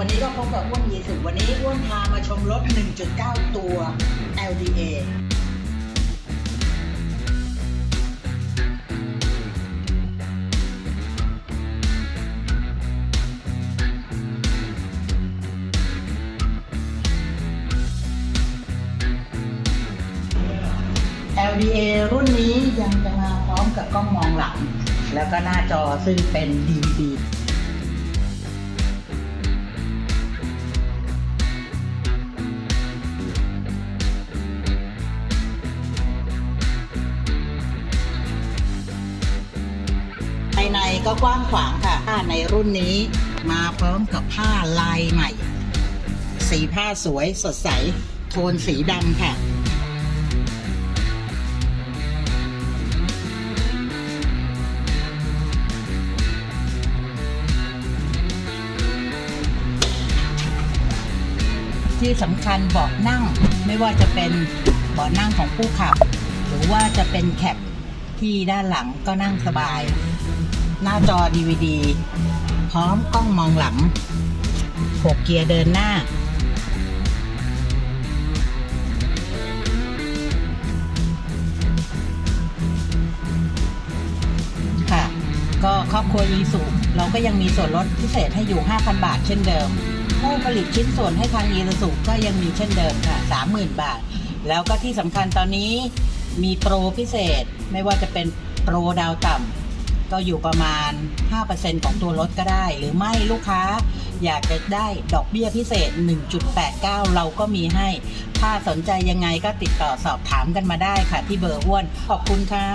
วันนี้กับอ้วนยีสุวันนี้อ้วนพามาชมรถ 1.9 ตัว LDA LDA รุ่นนี้ยังจะมาพร้อมกับกล้องมองหลัง แล้วก็หน้าจอซึ่งเป็น DVD ก็กว้างขวางค่ะผ้าในรุ่นนี้มาพร้อมกับผ้าลายใหม่ สีผ้าสวยสดใส โทนสีดำค่ะที่สำคัญเบาะนั่งไม่ว่าจะเป็นเบาะนั่งของผู้ขับ หรือว่าจะเป็นแคปที่ด้านหลังก็นั่งสบาย หน้าจอ DVD พร้อมกล้องมองหลัง6เกียร์เดินหน้า ค่ะ ก็ครอบครัวยีสุเราก็ยังมีส่วนลดพิเศษให้อยู่ 5,000 บาทเช่นเดิม ผู้ผลิตชิ้นส่วนให้ทางยีสุก็ยังมีเช่นเดิมค่ะ 30,000 บาท แล้วก็ที่สำคัญตอนนี้มีโปรพิเศษไม่ว่าจะเป็นโปรดาวต่ำ ก็อยู่ประมาณ 5%ของตัวรถก็ได้ หรือไม่ลูกค้าอยากจะได้ดอกเบี้ยพิเศษ 1.89 เราก็มีให้ ถ้าสนใจยังไงก็ติดต่อสอบถามกันมาได้ค่ะที่เบอร์อ้วน ขอบคุณค่ะ